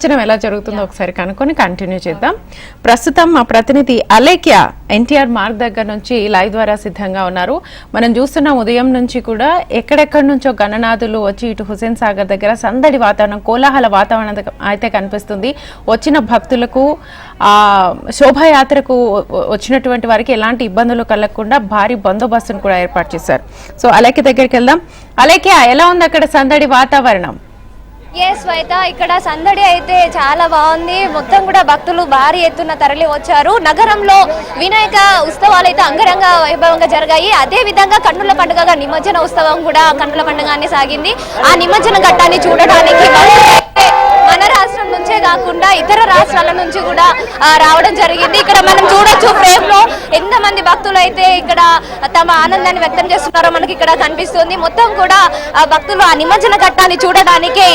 నిమజ్జనం ఎలా జరుగుతుందో ఒకసారి కనుక్కొని కంటిన్యూ చేద్దాం. ప్రస్తుతం మా ప్రతినిధి అలేఖ్య ఎన్టీఆర్ మార్గ్ దగ్గర నుంచి లైవ్ ద్వారా సిద్ధంగా ఉన్నారు. మనం చూస్తున్నాం ఉదయం నుంచి కూడా ఎక్కడెక్కడి నుంచో గణనాథులు వచ్చి ఇటు హుసేన్ సాగర్ దగ్గర సందడి వాతావరణం కోలాహల వాతావరణం అయితే కనిపిస్తుంది. వచ్చిన భక్తులకు ఆ శోభాయాత్రకు వచ్చినటువంటి వారికి ఎలాంటి ఇబ్బందులు కలగకుండా భారీ బందోబస్తును కూడా ఏర్పాటు చేశారు. సో అలేఖ్య దగ్గరికి వెళ్దాం. అలేఖ్య ఎలా ఉంది అక్కడ సందడి వాతావరణం? ఏ శ్వేత ఇక్కడ సందడి అయితే చాలా బాగుంది. మొత్తం కూడా భక్తులు భారీ ఎత్తున తరలి వచ్చారు. నగరంలో వినాయక ఉత్సవాలు అయితే అంగరంగ వైభవంగా జరిగాయి. అదే విధంగా కన్నుల పండుగగా నిమజ్జన ఉత్సవం కూడా కన్నుల పండుగ సాగింది. ఆ నిమజ్జన ఘట్టాన్ని చూడడానికి కాకుండా ఇతర రాష్ట్రాల నుంచి కూడా రావడం జరిగింది. ఇక్కడ మనం చూడొచ్చు ఫ్రేమ్లో ఎంత మంది భక్తులు అయితే ఇక్కడ తమ ఆనందాన్ని వ్యక్తం చేస్తున్నారో మనకి ఇక్కడ కనిపిస్తుంది. మొత్తం కూడా భక్తులు ఆ నిమజ్జన ఘట్టాన్ని చూడడానికి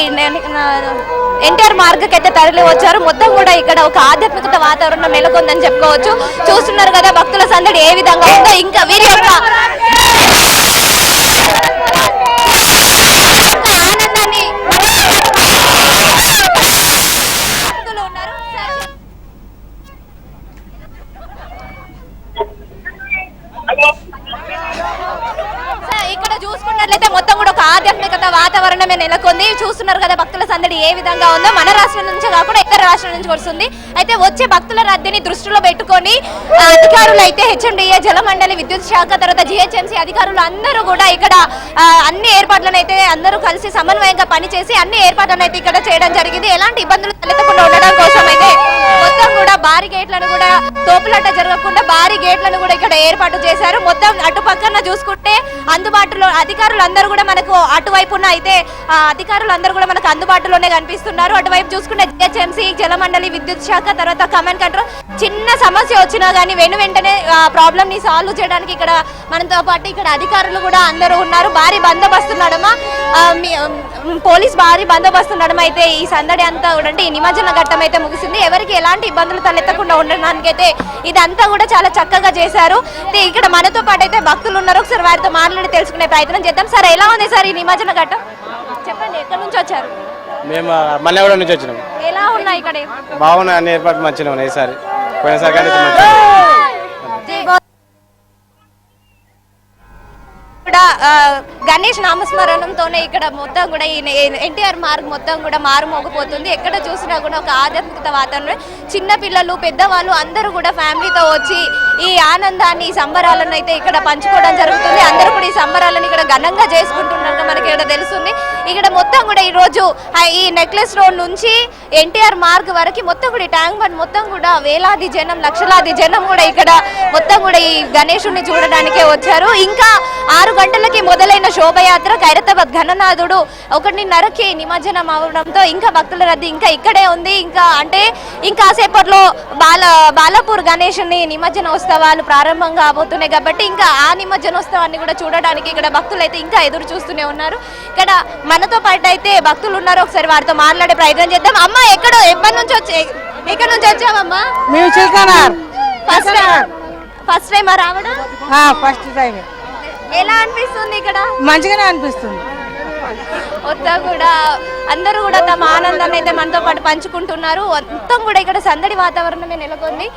ఎన్టీఆర్ మార్గకి అయితే తరలి వచ్చారు మొత్తం కూడా ఇక్కడ ఒక ఆధ్యాత్మికత వాతావరణం నెలకొందని చెప్పుకోవచ్చు. చూస్తున్నారు కదా భక్తుల సందడి ఏ విధంగా ఉందో. ఇంకా వీరి యొక్క ఆనందాన్ని భక్తులు ఉన్నారు సార్ సార్, ఇక్కడ చూసుకున్నట్లయితే మొత్తం కూడా ఒక ఆధ్యాత్మికత వాతావరణమే నెలకొంది. చూస్తున్నారు కదా భక్తుల సందడి ఏ విధంగా ఉందో. మన రాష్ట్రం నుంచి కాకుండా ఇతర రాష్ట్రం నుంచి వస్తుంది. అయితే వచ్చే భక్తుల రద్దీని దృష్టిలో పెట్టుకొని అధికారులు అయితే హెచ్ఎండిఏ జలమండలి విద్యుత్ శాఖ తర్వాత జిహెచ్ఎంసీ అధికారులు అందరూ కూడా ఇక్కడ అన్ని ఏర్పాట్లను అయితే అందరూ కలిసి సమన్వయంగా పనిచేసి అన్ని ఏర్పాట్లను అయితే ఇక్కడ చేయడం జరిగింది. ఎలాంటి ఇబ్బందులు తలెత్తకుండా ఉండడం కోసం అయితే మొత్తం కూడా భారీ గేట్లను కూడా తోపులట జరగకుండా భారీ గేట్లను కూడా ఇక్కడ ఏర్పాటు చేశారు. మొత్తం అటు పక్కన చూసుకుంటే అందుబాటులో అధికారులు అందరూ కూడా మనకు అటువైపున అయితే అధికారులు అందరూ కూడా మనకు అందుబాటులోనే కనిపిస్తున్నారు. అటువైపు చూసుకుంటే జిహెచ్ఎంసీ జలమండలి విద్యుత్ శాఖ తర్వాత కమాండ్ కంట్రోల్. చిన్న సమస్య వచ్చినా కానీ వెను వెంటనే ప్రాబ్లమ్ని సాల్వ్ చేయడానికి ఇక్కడ మనతో పాటు ఇక్కడ అధికారులు కూడా అందరూ ఉన్నారు. భారీ బందోబస్తు నడమ పోలీస్ భారీ బందోబస్తు నడమ అయితే ఈ సందడి అంతా కూడా అంటే ఈ నిమజ్జన ఘట్టం అయితే ముగిసింది. ఎవరికి ఎలాంటి ఇబ్బందులు తలెత్తకుండా ఉండడానికి అయితే ఇదంతా కూడా చాలా చక్కగా చేశారు. ఇక్కడ మనతో పాటు అయితే భక్తులు ఉన్నారు. ఒకసారి వారితో మాట్లాడి తెలుసుకునే ప్రయత్నం చేద్దాం. సార్ ఎలా ఉంది సార్ ఈ నిమజ్జన ఘట్టం? చెప్పండి ఎక్కడి నుంచి వచ్చారు? మేము మల్లెగూడ నుంచి వచ్చినాం. ఎలా ఉన్నాయి ఇక్కడ? బాగున్నాయి అన్ని ఏర్పాట్లు మంచిగా ఉన్నాయి ఈసారి. పోయినసారి కూడా గణేష్ నామస్మరణంతోనే ఇక్కడ మొత్తం కూడా ఈ ఎన్టీఆర్ మార్గ్ మొత్తం కూడా మారుమోగిపోతుంది. ఎక్కడ చూసినా కూడా ఒక ఆధ్యాత్మికత వాతావరణం. చిన్న పిల్లలు పెద్దవాళ్ళు అందరూ కూడా ఫ్యామిలీతో వచ్చి ఈ ఆనందాన్ని ఈ సంబరాలను అయితే ఇక్కడ పంచుకోవడం జరుగుతుంది. అందరూ కూడా ఈ సంబరాలను ఇక్కడ ఘనంగా చేసుకుంటున్నట్టు మనకి ఇక్కడ తెలుస్తుంది. ఇక్కడ మొత్తం కూడా ఈ రోజు ఈ నెక్లెస్ రోడ్ నుంచి ఎన్టీఆర్ మార్గ్ వరకు మొత్తం కూడా ఈ ట్యాంక్ బండ్ మొత్తం కూడా వేలాది జనం లక్షలాది జనం కూడా ఇక్కడ మొత్తం కూడా ఈ గణేషుని చూడడానికే వచ్చారు. ఇంకా ఆరు గంటలకి మొదలైన శోభయాత్ర ఖైరతాబాద్ ఘననాథుడు ఒకటిన్నరకి నిమజ్జనం అవడంతో ఇంకా భక్తుల రద్దీ ఇంకా ఇక్కడే ఉంది. ఇంకా అంటే ఇంకా సేపట్లో బాల బాలాపూర్ గణేషుని నిమజ్జన ఉత్సవాలు ప్రారంభం కాబోతున్నాయి కాబట్టి ఇంకా ఆ నిమజ్జనోత్సవాన్ని కూడా చూడడానికి ఇక్కడ భక్తులు అయితే ఇంకా ఎదురు చూస్తూనే ఉన్నారు. ఇక్కడ మనతో పాటు అయితే భక్తులు ఉన్నారు. ఒకసారి వారితో మాట్లాడే ప్రయత్నం చేద్దాం. అమ్మ ఎక్కడో ఎప్పటి నుంచి వచ్చే ఎక్కడి నుంచి వచ్చావమ్మా? మేము Chilkanar. First time first time రావడం? ఫస్ట్ టైం ఎలా అనిపిస్తుంది ఇక్కడ? మంచిగానే అనిపిస్తుంది. మొత్తం కూడా అందరూ కూడా తమ ఆనందాన్ని అయితే మనతో పాటు పంచుకుంటున్నారు. మొత్తం కూడా ఇక్కడ సందడి వాతావరణమే నెలకొంది.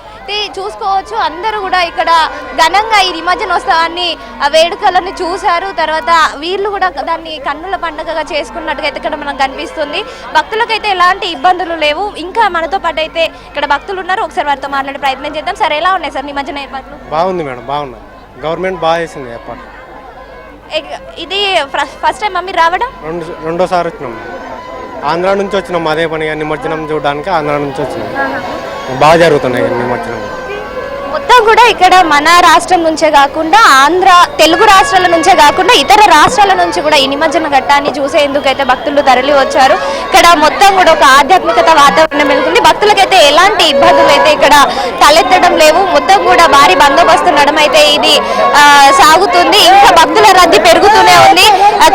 చూసుకోవచ్చు అందరూ కూడా ఇక్కడ ఘనంగా ఈ నిమజ్జనోత్సవాన్ని ఆ వేడుకలను చూశారు. తర్వాత వీళ్ళు కూడా దాన్ని కన్నుల పండుగగా చేసుకున్నట్టుగా అయితే ఇక్కడ మనకు కనిపిస్తుంది. భక్తులకైతే ఎలాంటి ఇబ్బందులు లేవు. ఇంకా మనతో పాటు అయితే ఇక్కడ భక్తులు ఉన్నారు. ఒకసారి వారితో మాట్లాడే ప్రయత్నం చేద్దాం. సార్ ఎలా ఉన్నాయి సార్ నిమజ్జన ఏర్పాట్లు? బాగుంది మేడం బాగున్నాయి. గవర్నమెంట్ బాగా చేసింది ఏర్పాటు ఎగ్- ఇది ఫస్ట్ టైం మమ్మీ రావడం? రెండు రెండోసారి వచ్చినాం. ఆంధ్ర నుంచి వచ్చినాం అదే పనిగా నిమజ్జనం చూడడానికి ఆంధ్ర నుంచి వచ్చినాం. బాగా జరుగుతున్నాయి నిమజ్జనం. కూడా ఇక్కడ మన రాష్ట్రం నుంచే కాకుండా ఆంధ్ర తెలుగు రాష్ట్రాల నుంచే కాకుండా ఇతర రాష్ట్రాల నుంచి కూడా ఈ నిమజ్జన ఘట్టాన్ని చూసేందుకైతే అయితే భక్తులు తరలి వచ్చారు ఇక్కడ మొత్తం కూడా ఒక ఆధ్యాత్మికత వాతావరణం వెళ్తుంది భక్తులకైతే ఎలాంటి ఇబ్బందులు అయితే ఇక్కడ తలెత్తడం లేవు. మొత్తం కూడా భారీ బందోబస్తు నడమైతే అయితే ఇది ఆ, సాగుతుంది. ఇంకా భక్తుల రద్దీ పెరుగుతూనే ఉంది.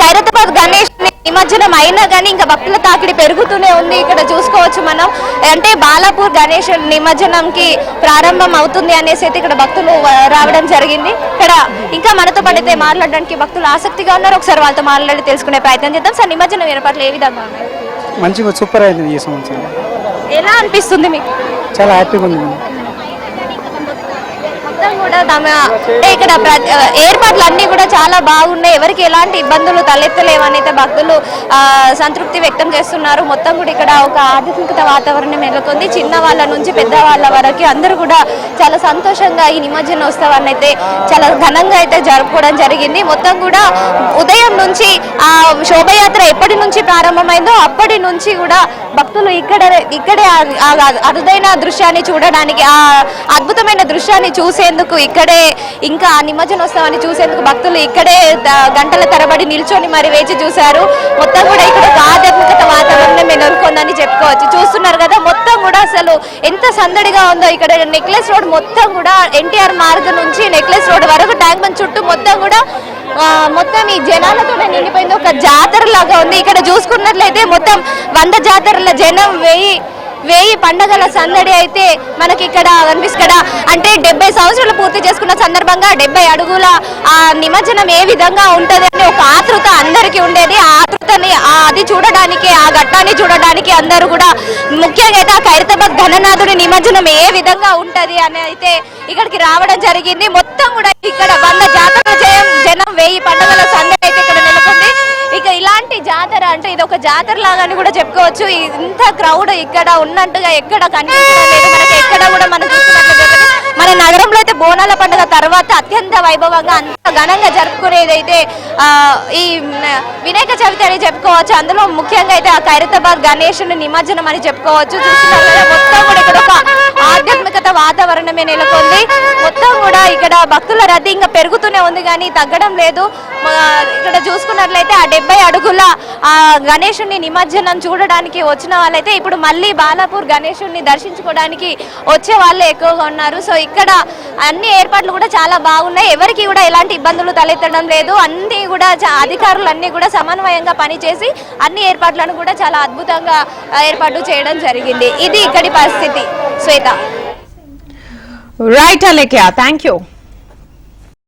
ఖైరతాబాద్ గణేష్ నిమజ్జనం అయినా కానీ ఇంకా భక్తుల తాకిడి పెరుగుతూనే ఉంది. ఇక్కడ చూసుకోవచ్చు మనం. అంటే బాలాపూర్ గణేష్ నిమజ్జనంకి ప్రారంభం అవుతుంది అనేసి అయితే ఇక్కడ భక్తులు రావడం జరిగింది. ఇక్కడ ఇంకా మనతో పాటు అయితే మాట్లాడడానికి భక్తులు ఆసక్తిగా ఉన్నారు. ఒకసారి వాళ్ళతో మాట్లాడి తెలుసుకునే ప్రయత్నం చేద్దాం. సార్ నిమజ్జనం ఏర్పాట్లు ఏ విధంగా ఉన్నాయి? మంచిగా సూపర్ అయింది ఈ సంవత్సరం. ఎలా అనిపిస్తుంది మీకు? చాలా హ్యాపీగా ఉంది. మొత్తం కూడా తమ అంటే ఇక్కడ ప్ర- ఏర్పాట్లు అన్ని కూడా చాలా బాగున్నాయి. ఎవరికి ఎలాంటి ఇబ్బందులు తలెత్తలేవని అయితే భక్తులు సంతృప్తి వ్యక్తం చేస్తున్నారు. మొత్తం కూడా ఇక్కడ ఒక ఆధ్యాత్మికత వాతావరణం నెలకొంది. చిన్న వాళ్ళ నుంచి పెద్ద వాళ్ళ వరకు అందరూ కూడా చాలా సంతోషంగా ఈ నిమజ్జన ఉత్సవాన్ని అయితే చాలా ఘనంగా అయితే జరుపుకోవడం జరిగింది. మొత్తం కూడా ఉదయం నుంచి ఆ శోభయాత్ర ఎప్పటి నుంచి ప్రారంభమైందో అప్పటి నుంచి కూడా భక్తులు ఇక్కడ ఇక్కడే అరుదైన దృశ్యాన్ని చూడడానికి ఆ అద్భుతమైన దృశ్యాన్ని చూసేందుకు ఇక్కడే ఇంకా నిమజ్జనోత్సవాన్ని చూసేందుకు భక్తులు ఇక్కడే గంటల తరబడి నిల్చొని మరి వేచి చూశారు. మొత్తం కూడా ఇక్కడ ఆధ్యాత్మికత వాతావరణం నెలకొందని చెప్పుకోవచ్చు. చూస్తున్నారు కదా మొత్తం కూడా అసలు ఎంత సందడిగా ఉందో ఇక్కడ నెక్లెస్ రోడ్ మొత్తం కూడా ఎన్టీఆర్ మార్గం నుంచి నెక్లెస్ రోడ్ వరకు ట్యాంక్ బండ్ చుట్టూ మొత్తం కూడా ఆ, మొత్తం ఈ జనాలతో నిండిపోయింది. ఒక జాతర లాగా ఉంది. ఇక్కడ చూసుకున్నట్లయితే మొత్తం వంద జాతర జాతరల జనం వెయ్యి వెయ్యి పండగల సందడి అయితే మనకి ఇక్కడ కనిపిస్తుంది? అంటే డెబ్బై సంవత్సరాలు పూర్తి చేసుకున్న సందర్భంగా డెబ్బై అడుగుల ఆ నిమజ్జనం ఏ విధంగా ఉంటది అని ఒక ఆతృత అందరికీ ఉండేది. ఆ ఆతృతని అది చూడడానికి ఆ ఘట్టాన్ని చూడడానికి అందరూ కూడా ముఖ్యంగా అయితే ఆ ఖైరతాబాద్ ఘననాథుడి నిమజ్జనం ఏ విధంగా ఉంటది అని అయితే ఇక్కడికి రావడం జరిగింది. మొత్తం కూడా ఇక్కడ వంద జాతర జయం జనం వెయ్యి పండుగల సందడి అయితే ఇక్కడ నెలకొంది ఇక ఇలాంటి జాతర అంటే ఇది ఒక జాతర లాగాని కూడా చెప్పుకోవచ్చు. ఇంత క్రౌడ్ ఇక్కడ ఉన్నట్టుగా ఎక్కడ కనిపించడం లేదు. మనకి ఎక్కడ కూడా మనం చూస్తున్నట్లయితే మన నగరంలో అయితే బోనాల పండుగ తర్వాత అత్యంత వైభవంగా అంత ఘనంగా జరుపుకునేది అయితే ఆ, ఈ వినాయక చవితి అని చెప్పుకోవచ్చు. అందులో ముఖ్యంగా అయితే ఆ ఖైరతాబాద్ గణేషుని నిమజ్జనం అని చెప్పుకోవచ్చు. చూస్తున్నారు మొత్తం కూడా ఇక్కడ ఒక ఆధ్యాత్మికత వాతావరణమే నెలకొంది. మొత్తం కూడా ఇక్కడ భక్తుల రద్దీ ఇంకా పెరుగుతూనే ఉంది కానీ తగ్గడం లేదు. ఇక్కడ చూసుకున్నట్లయితే ఆ డెబ్బై అడుగుల ఆ గణేషుని నిమజ్జనం చూడడానికి వచ్చిన వాళ్ళైతే ఇప్పుడు మళ్ళీ బాలాపూర్ గణేషుని దర్శించుకోవడానికి వచ్చే వాళ్ళే ఎక్కువగా ఉన్నారు. సో ఇక్కడ అన్ని ఏర్పాట్లు కూడా చాలా బాగున్నాయి. ఎవరికి కూడా ఎలాంటి ఇబ్బందులు తలెత్తడం లేదు. అన్నీ కూడా చా- అధికారులు అన్నీ కూడా సమన్వయంగా పనిచేసి అన్ని ఏర్పాట్లను కూడా చాలా అద్భుతంగా ఏర్పాటు చేయడం జరిగింది. ఇది ఇక్కడి పరిస్థితి. Shweta. Right Alekhya thank you